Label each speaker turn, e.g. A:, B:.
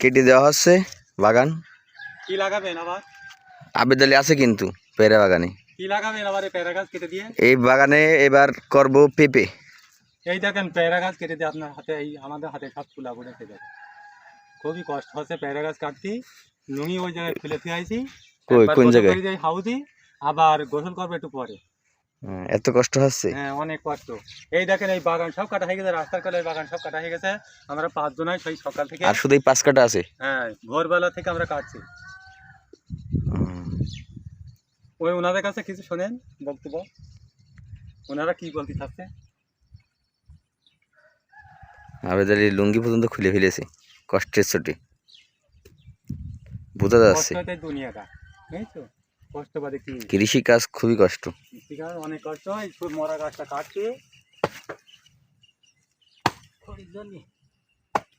A: কেটে দেওয়া হচ্ছে বাগান।
B: কি লাগাবেন আবার?
A: আবেদালি আছে কিন্তু পেয়ারা বাগানে।
B: কি লাগাবেন আবার এই পেয়ারা গাছ কেটে দিয়ে?
A: এই বাগানে এবার করব পেঁপে।
B: এই দেখেন পেয়ারা গাছ কেটে দিয়ে আপনার হাতে এই আমাদের হাতে সব তুলা পড়েছে দেখেন। খুবই কষ্ট হচ্ছে পেয়ারা গাছ কাটতে। লুঙ্গি ওই জায়গায় ফেলে একবার
A: কোন জায়গায়?
B: করে হাউদি আবার গোসল করবে একটু পরে।
A: এত কষ্ট হচ্ছে?
B: হ্যাঁ অনেক কষ্ট। এই দেখেন এই বাগান সব কাটা হয়ে গেছে রাস্তার কলে বাগান সব কাটা হয়ে গেছে। আমরা পাঁচজনাই সেই সকাল থেকে
A: আর শুধু এই পাঁচ কাটা আছে?
B: হ্যাঁ ভোরবেলা থেকে আমরা কাটছি। ওই ওনাদের কাছে কিছু শোনেন বক্তব্য। ওনারা কি বলতে থাকছে চাচ্ছে
A: আবেদালি লুঙ্গি পর্যন্ত খুলে ফেলেছে কষ্টের ছুটি। বোঝা যাচ্ছে। কৃষি কাজ খুবই কষ্ট।
B: কৃষিকাজ অনেক কষ্ট হয় মরা গাছটা কাটছে খড়ির জন্যে।